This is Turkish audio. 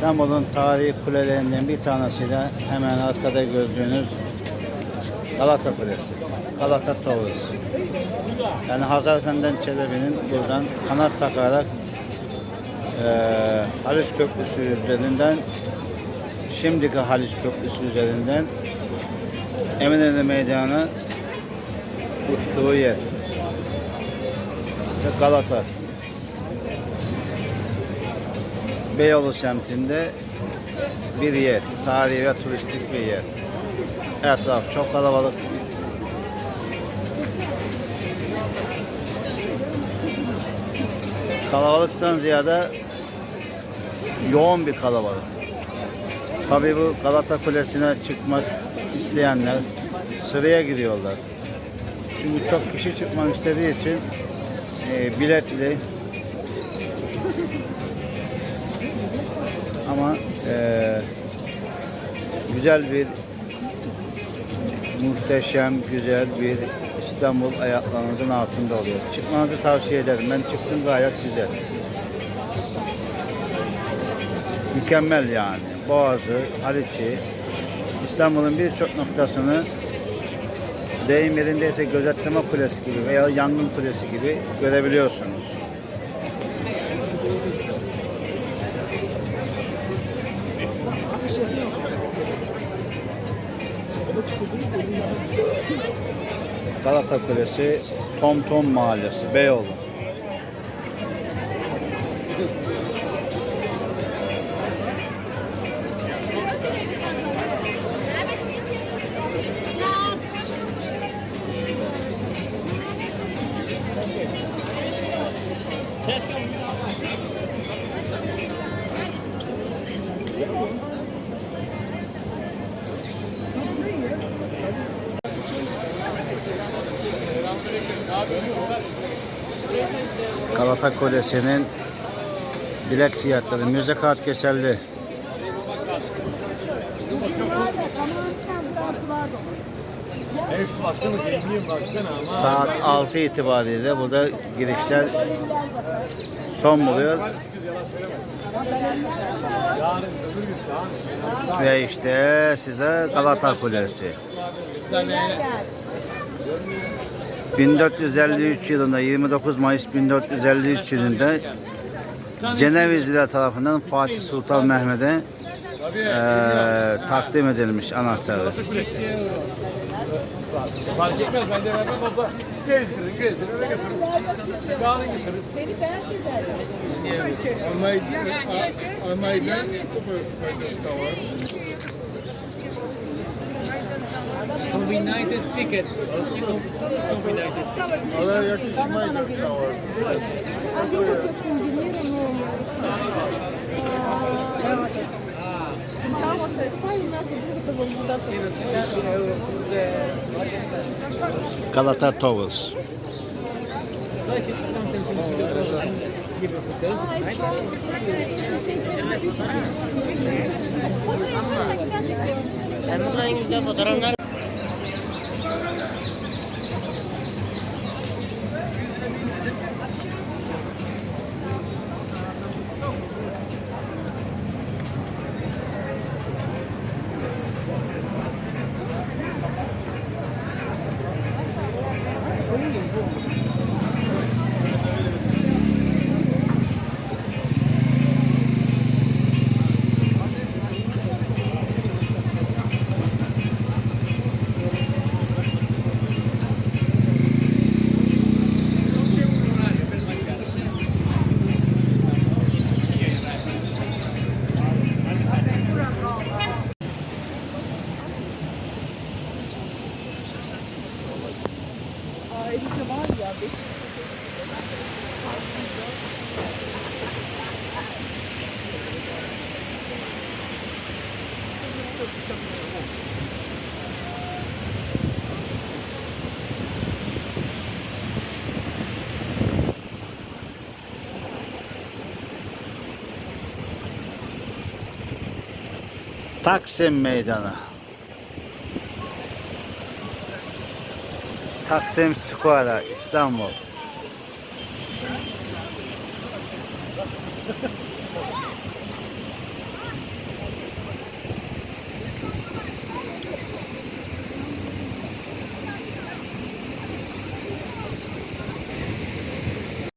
İstanbul'un tarihi kulelerinden bir tanesi de hemen arkada gördüğünüz Galata Kulesi. Galata Towers. Yani Hazar Efendi'den Çelebi'nin buradan kanat takarak eee Haliç Köprüsü üzerinden şimdiki Haliç Köprüsü üzerinden Eminönü Meydanı uçtuğu yer. Ve Galata. Beyoğlu semtinde bir yer. Tarihi ve turistik bir yer. Etraf çok kalabalık. Kalabalıktan ziyade yoğun bir kalabalık. Tabii bu Galata Kulesi'ne çıkmak isteyenler sıraya giriyorlar. Çünkü çok kişi çıkmak istediği için e, biletli ama e, güzel bir muhteşem güzel bir İstanbul ayaklarınızın altında oluyor. Çıkmanızı tavsiye ederim. Ben çıktım gayet güzel. Mükemmel yani. Boğazı, Haliç'i, İstanbul'un birçok noktasını deyim yerindeyse gözetleme kulesi gibi veya yangın kulesi gibi görebiliyorsunuz. Galata Kulesi, Tom Tom Mahallesi, Beyoğlu. Galata Kulesi'nin bilet fiyatları müze baksana ama. Saat 6 itibariyle burada girişler son buluyor. Ve işte size Galata Kulesi. Bir tane 1453 yılında 29 Mayıs 1453 yılında Cenevizliler tarafından Fatih Sultan Mehmet'e eee, takdim edilmiş anahtarı. Fark etmez ben de vermem abla. Gezdirin gezdirin öyle getirin. Yarın getirin. Seni ben ederim. On my, uh, on my desk, United ticket. Ale jakiś majk została. Galata Towers. Ben buradan güzel fotoğraflar 我一点不。Ayrıca var ya Taksim Meydanı. Taksim Square, İstanbul.